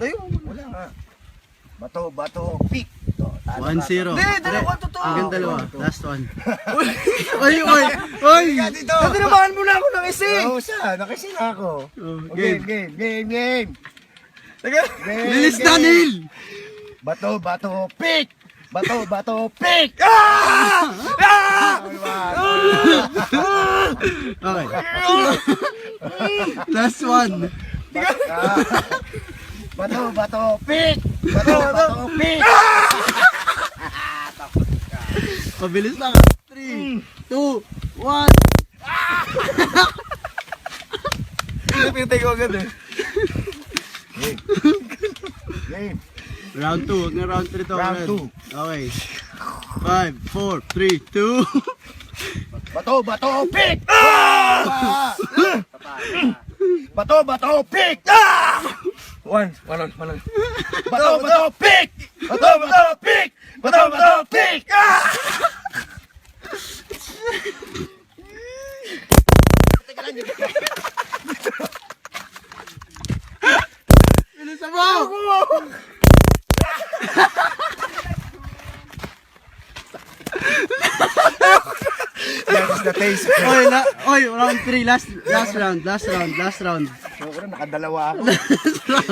Layo. Wala nga. Bato, bato, pick. Ito, talo 1-0. Hindi, dalawa, totoo. Hanggang dalawa. Last one. Oy, oy, oy! Dito. Natinabahan mo na ako ng isi. Oo, siya. Nakising ako. Oh, Game, game. game, game, game. Bilis na. Neil! Bato, bato, pick. Bato, bato, pick. Ah! Ah! Okay. Last one. Ah. Bato, bato, pick. Bato, bato, pick. Mabilis lang. 3, 2, 1. Pinintay ko agad eh. Game. Game. Round 2. Huwag na round 3 to. Round agad. two. Okay. 5, 4, 3, 2. Bato, bato, pick. Ah! Bato, bato, pick. Ah! One, one, one. Bato, bato, pick. Bato, bato, pick. Bato, bato, pick. Ah! Bilisan mo! That is the taste. Oy, la, oy, round 3. Last, last round. Last round. Last round. Wala, nakadalawa ako.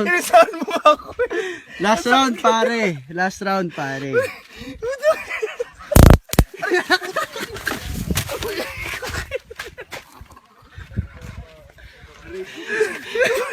Inisahan mo ako. Last round, pare. Last round, pare. Rico.